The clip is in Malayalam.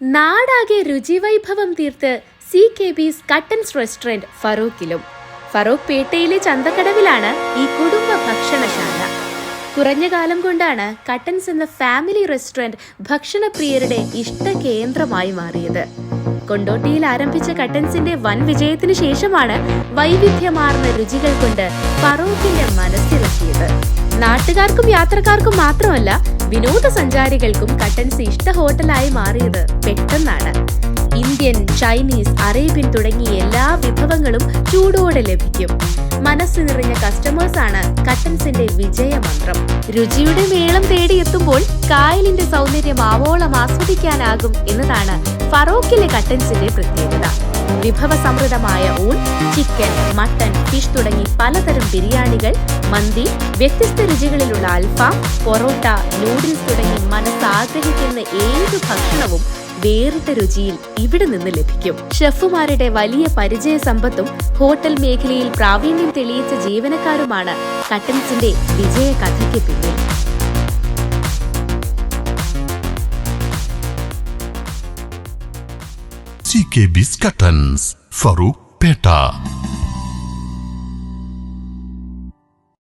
നാടാകെ രുചിവൈഭവം തീർത്ത് C K Bees Kattans restaurant ഫറൂഖിലും. Farooq പേട്ടയിലെ ചന്തക്കടവിലാണ് ഈ കുടുംബ ഭക്ഷണശാല. കുറഞ്ഞ കാലം കൊണ്ടാണ് കട്ടൻസ് എന്ന ഫാമിലി റെസ്റ്റോറന്റ് ഭക്ഷണപ്രിയരുടെ ഇഷ്ട കേന്ദ്രമായി മാറിയത്. കൊണ്ടോട്ടിയിൽ ആരംഭിച്ച കട്ടൻസിന്റെ വൻ വിജയത്തിന് ശേഷമാണ് വൈവിധ്യമാർന്ന രുചികൾ കൊണ്ട് ഫറൂഖിന്റെ മനസ്സിലെത്തിയത് നാട്ടുകാർക്കും യാത്രക്കാർക്കും മാത്രമല്ല വിനോദസഞ്ചാരികൾക്കും കട്ടൻസ് ഇഷ്ട ഹോട്ടലായി മാറിയത് പെട്ടെന്നാണ്. ഇന്ത്യൻ ചൈനീസ് അറേബ്യൻ തുടങ്ങിയ എല്ലാ വിഭവങ്ങളും ചൂടോടെ ലഭിക്കും. മനസ്സ് നിറഞ്ഞ കസ്റ്റമേഴ്സ് ആണ് കട്ടൻസിന്റെ വിജയമന്ത്രം. രുചിയുടെ മേളം തേടിയെത്തുമ്പോൾ കായലിന്റെ സൗന്ദര്യം ആവോളം ആസ്വദിക്കാനാകും എന്നതാണ് ഫറോക്കിലെ കട്ടൻസിന്റെ പ്രത്യേകത. വിഭവസമൃദ്ധമായ ഊൺ ചിക്കൻ മട്ടൺ ഫിഷ് തുടങ്ങി പലതരം ബിരിയാണികൾ മന്തി വ്യത്യസ്ത രുചികളിലുള്ള അൽഫാം പൊറോട്ട നൂഡിൽസ് തുടങ്ങി മനസ്സ് ആഗ്രഹിക്കുന്ന ഏത് ഭക്ഷണവും വേറിട്ട രുചിയിൽ ഇവിടെ നിന്ന് ലഭിക്കും. ഷെഫുമാരുടെ വലിയ പരിചയ സമ്പത്തും ഹോട്ടൽ മേഖലയിൽ പ്രാവീണ്യം തെളിയിച്ച ജീവനക്കാരുമാണ് കട്ടൻസിന്റെ വിജയ കഥയ്ക്ക് പിന്നിൽ. CK Biscuitons, Farooq Peta.